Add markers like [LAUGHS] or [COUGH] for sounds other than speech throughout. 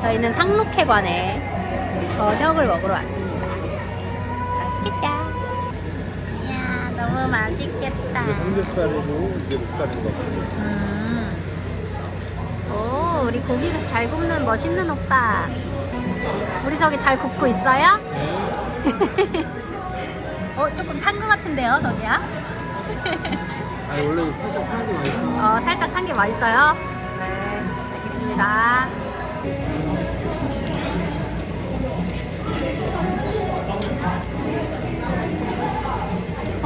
저희는 상록회관에 저녁을 먹으러 왔습니다. 맛있겠다. 이야, 너무 맛있겠다. 삼겹살이고 이게 목살인 것 같아요. 음. 오, 우리 고기를 잘 굽는 멋있는 오빠. 우리 저기 잘 굽고 있어요? [LAUGHS] 어, 조금 탄 것 같은데요, 저기야? [LAUGHS] 아니 원래 살짝 하는 게 맛있어. 어, 살짝 탄 게 맛있어요? 네, 알겠습니다.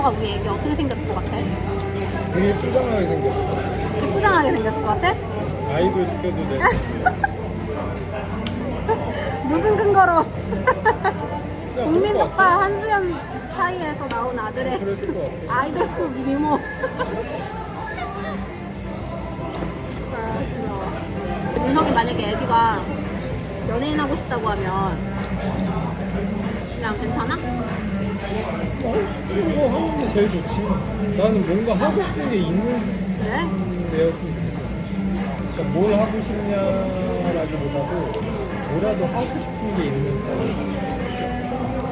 오빠가 우리 애기 어떻게 생겼을 것 같아? 되게 투정하게 생겼어. 예쁘장하게 생겼을 것 같아? 아이돌 시켜도 돼. [LAUGHS] 무슨 근거로? 국민석과. 한수연 사이에서 나온 아들의 그랬을 것 같아. 아이돌급 미모. [LAUGHS] 윤석이 만약에 애기가 연예인 하고 싶다고 하면 그냥 괜찮아? 이거 하는 게 제일 좋지. 나는 뭔가 하고 싶은 게 있는? 데였으면 좋겠어. 그러니까 뭘 하고 싶냐라기보다도 뭐라도 하고 싶은 게 있는 사람.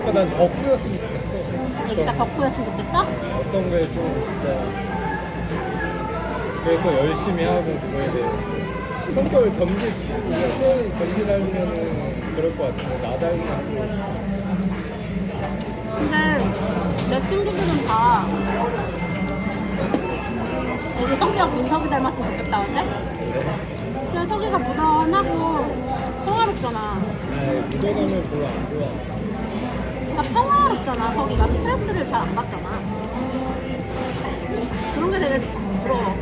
그러니까 난 덕후였으면 좋겠어. 애기가 덕후였으면 좋겠어? 어떤 거에 좀 진짜 그래서 열심히 하고 그거에 대해 성격을 그냥 겸비하려면 그럴 것 같은데 나 닮은 근데 내 친구들은 다 애기 성격 민석이 닮았으면 좋겠다는데? 근데 석이가 무던하고 평화롭잖아. 아이 묻어가면 별로 안 좋아 그러니까 평화롭잖아. 거기가 스트레스를 잘 안 받잖아. 그런 게 되게 부러워.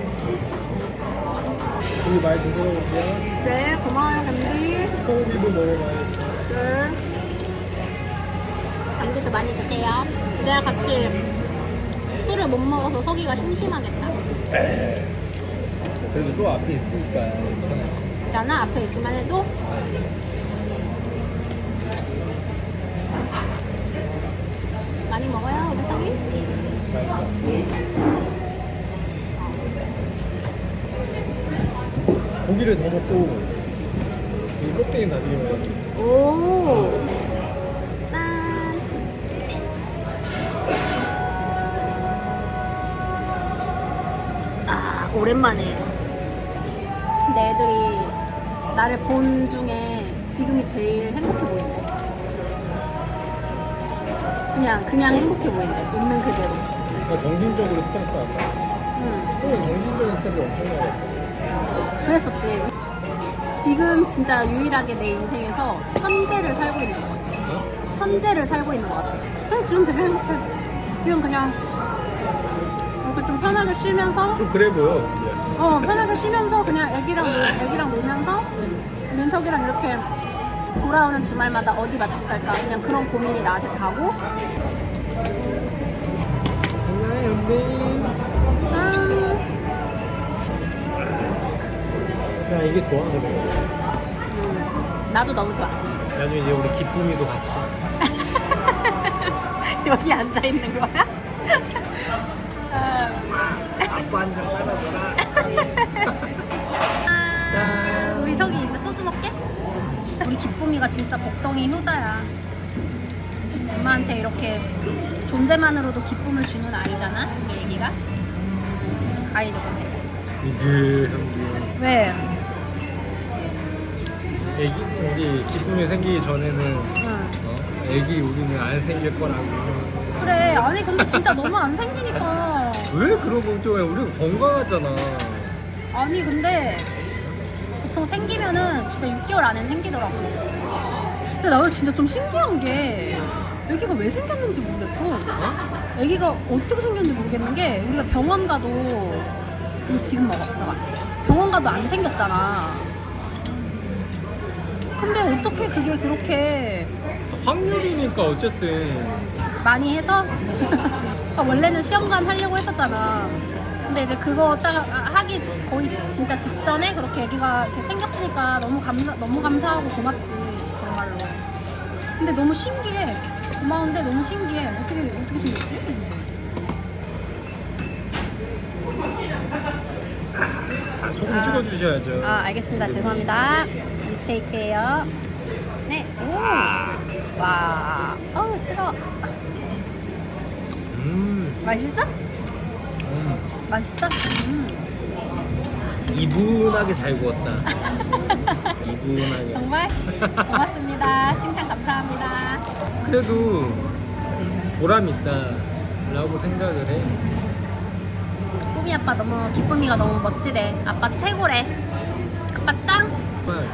우리 많이 드셔볼게요 네, 고마워요, 감기. 소고기도 먹어봐야지 네. 감기도 많이 드세요. 내가 같이 술을 못 먹어서 석이가 심심하겠다. 그래도 또 앞에 있으니까 괜찮아 있잖아, 앞에 있기만 해도. 많이 먹어요, 우리 석이? 고기를 더 먹고 이 껍데기 나중에 먹어야지 오. 오랜만에 내 애들이 나를 본 중에 지금이 제일 행복해 보인대. 그냥, 그냥 행복해 보인대. 있는 그대로. 그러니까 정신적으로 스트레스 안 받아 응. 또 정신적인 스트레스 엄청 받았어 그랬었지. 지금 진짜 유일하게 내 인생에서 현재를 살고 있는 것 같아. 어? 현재를 살고 있는 것 같아. 그래, 지금 되게 행복해. 지금 그냥 편하게 쉬면서, 좀 그래 보여. 어, 편하게 쉬면서 그냥 애기랑, 놀, 애기랑 놀면서 민석이랑 이렇게 돌아오는 주말마다 어디 맛집 갈까? 그냥 그런 고민이 나한테 가고, 안녕 연빈 짠. 야 이게 좋아 그래 음, 나도 너무 좋아. 나중에 이제 우리 기쁨이도 같이 [LAUGHS] 여기 앉아 있는 거야? 아, 아빠 한잔 따라줘라 아, 우리 석이 이제 소주 먹게? 우리 기쁨이가 진짜 복덩이 효자야. 엄마한테 이렇게 존재만으로도 기쁨을 주는 아이잖아, 우리 애기가. 아이 조금. 이게 형님 왜? 애기 우리 기쁨이 생기기 전에는 응. 어? 애기 우리는 안 생길 거라고 그래. 아니 근데 진짜 너무 안 생기니까. 왜 그런 걱정해 우리 건강하잖아 아니 근데 보통 생기면은 진짜 6개월 안에 생기더라고. 근데 나는 진짜 좀 신기한 게 애기가 왜 생겼는지 모르겠어. 어? 애기가 어떻게 생겼는지 모르겠는 게 우리가 병원 가도 이거 지금 봐봐 병원 가도 안 생겼잖아 근데 어떻게 그게 그렇게 확률이니까 어쨌든 많이 해서 [LAUGHS] 그러니까 원래는 시험관 하려고 했었잖아 근데 이제 그거 딱 하기 거의 지- 진짜 직전에 그렇게 애기가 이렇게 생겼으니까 너무 감사 너무 감사하고 고맙지 정말로 근데 너무 신기해 고마운데 너무 신기해 어떻게 어떻게 생겼지? 소금 찍어주셔야죠 아 알겠습니다 죄송합니다 스테이크예요. 네. 오. 와. 어우 뜨거. 음, 맛있어? 음. 맛있어? 음. 이분하게 잘 구웠다. [LAUGHS] 이분하게. 정말 고맙습니다. 칭찬 감사합니다. 그래도 보람 있다라고 생각을 해. 꾸미 아빠 너무 기쁨이가 너무 멋지대. 아빠 최고래. 아빠 짱. 정말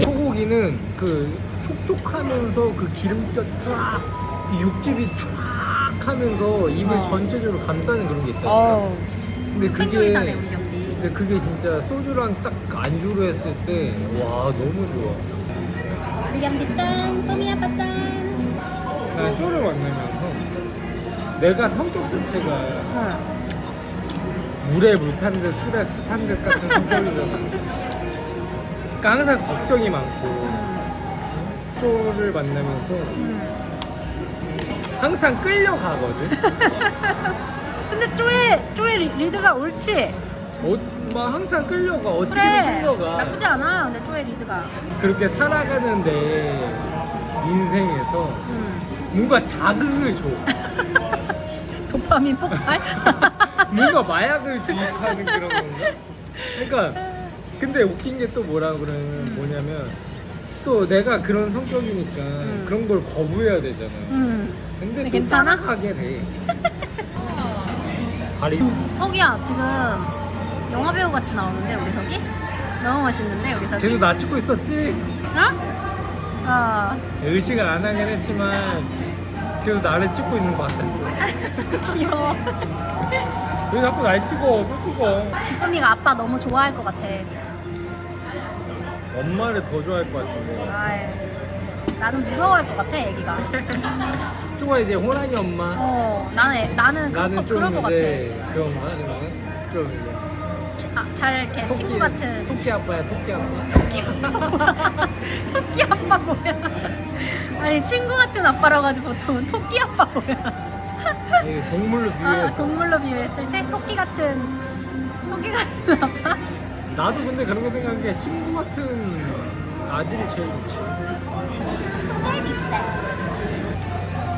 소고기는 그 촉촉하면서 그 기름져 쫙 육즙이 쫙 하면서 입을 어. 전체적으로 감싸는 그런 게 있다. 어우. 근데 그게 우리. 근데 그게 진짜 소주랑 딱 안주로 했을 때 와 너무 좋아. 우리 짱. 꾸미 아빠 짱. 난 쪼를 만나면서 내가 성격 자체가 응. 물에 물 탄 듯 술에 술 탄 듯 같은 성격이잖아. 그러니까 [LAUGHS] 항상 걱정이 많고 쪼를 만나면서 음. 항상 끌려가거든. [LAUGHS] 근데 쪼의 리- 리드가 옳지. 어, 막 항상 끌려가. 어떻게든 그래. 끌려가. 나쁘지 않아. 근데 쪼의 리드가. 그렇게 살아가는 내 인생에서 음. 뭔가 자극을 줘. [LAUGHS] 도파민 폭발. [LAUGHS] 뭔가 마약을 주입하는 그런 건가? 그러니까 근데 웃긴 게 또 뭐라 그러면 뭐냐면 또 내가 그런 성격이니까 음. 그런 걸 거부해야 되잖아. 음. 근데 또 괜찮아? 따라가게 돼. 다리 석이야 지금 영화 배우 같이 나오는데 우리 석이? 너무 멋있는데 우리 석이? 계속 나 찍고 있었지? 어? 어. 의식을 안 하긴 했지만 계속 나를 찍고 있는 것 같았어. [LAUGHS] 귀여워. 왜 자꾸 날 찍어? 또 찍어. 기쁨이가 아빠 너무 좋아할 것 같아. 엄마를 더 좋아할 것 같은데. 아이, 나는 무서워할 것 같아 애기가. [LAUGHS] 쪼가 이제 호랑이 엄마. 어, 나는 애- 나는 나는 그럴 것 이제 그런가? 그러면? 좀 이제. 같아. 아, 잘 이렇게 친구 같은. 토끼 아빠야 토끼 아빠 토끼 아빠 [LAUGHS] 뭐야? 아니 친구 같은 아빠라고 하지 보통은 토끼 아빠 뭐야? 이 동물로 아, 비유해서 동물로 비유했을 때 토끼 같은 토끼 같은 아빠? 나도 근데 그런 거 생각해. 친구 같은 아들이 제일 좋지.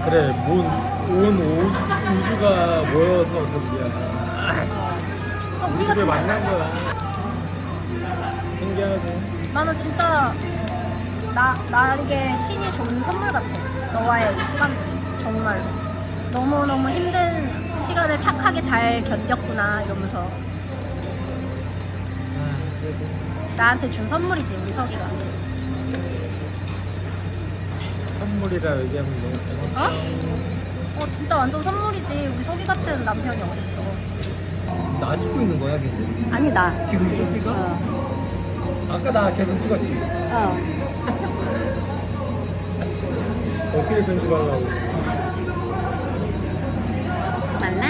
그래 온, 온 오, 우주가 모여서 어, 우리 진짜- 만난 거야. 신기하지. 나는 진짜 나 나에게 신이 준 선물 같아. 너와의 이 시간 정말. 너무 너무 힘든 시간을 착하게 잘 견뎠구나 이러면서 나한테 준 선물이지 우리 석이가. 선물이라 얘기하면 너무 어? 어 진짜 완전 선물이지 우리 석이 같은 남편이 어딨어? 나 찍고 있는 거야 걔는 아니 나 지금 또 찍어? 어. 아까 나 계속 찍었지 어. [LAUGHS] 어떻게 편집하려고 말라.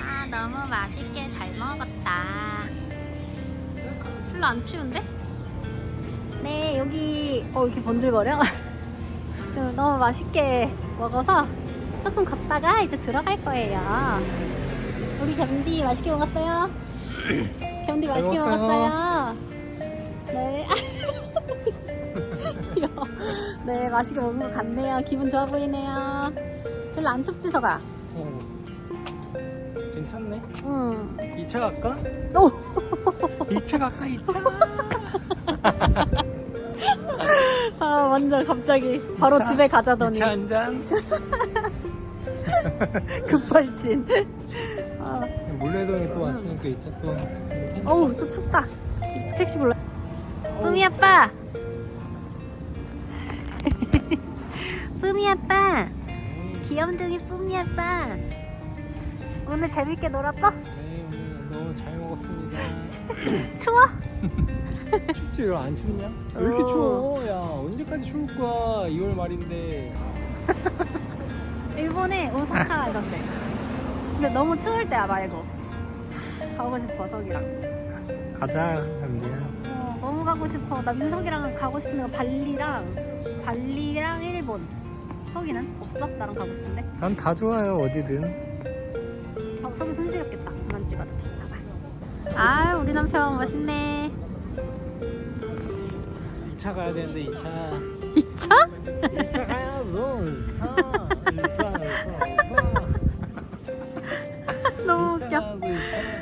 아 너무 먹었다. 별로 안 치운데? 네 여기 어 이렇게 번들거려? [LAUGHS] 지금 너무 맛있게 먹어서 조금 걷다가 이제 들어갈 거예요. 우리 겸디 맛있게 먹었어요? [CLEARS THROAT] 겸디 잘 맛있게 먹었어요. 네. [LAUGHS] 귀여워. 네 맛있게 먹은 것 같네요. 기분 좋아 보이네요. 별로 안 춥지 서가? 어. 괜찮네 응. 2차 갈까? 오. 2차 갈까 2차? [LAUGHS] 아 완전 갑자기 바로 차, 집에 가자더니 2차 한 잔 [LAUGHS] 급발진. 아, 몰래동에 또 왔으니까 2차 또 괜찮아 어우 또 춥다. 택시 불러. 뿜이 아빠. [LAUGHS] 뿜이 아빠. 귀염둥이 뿜이 아빠. 오늘 재밌게 놀았어? 네 오늘 너무 잘 먹었습니다 [LAUGHS] 추워? [LAUGHS] 춥지 이거 안 춥냐? 왜 이렇게 어. 추워 야 언제까지 추울 거야 2월 말인데 [LAUGHS] 일본에 오사카 이런데. 근데 너무 추울 때야 말고. 가고 싶어 석이랑. 가자 감디야 어, 너무 가고 싶어. 나 민석이랑 가고 싶은 데가 발리랑 발리랑 일본. 석이는 없어? 나랑 가고 싶은데. 난 다 좋아요 어디든 어, 석이 손 시렵겠다. 그만 찍어도 돼. 잡아. 아, 우리 남편 맛있네. 2차 가야 되는데 2차 2차? 2차 가야죠 2차 2차 2차 2차 너무 2차 웃겨. 가야죠 2차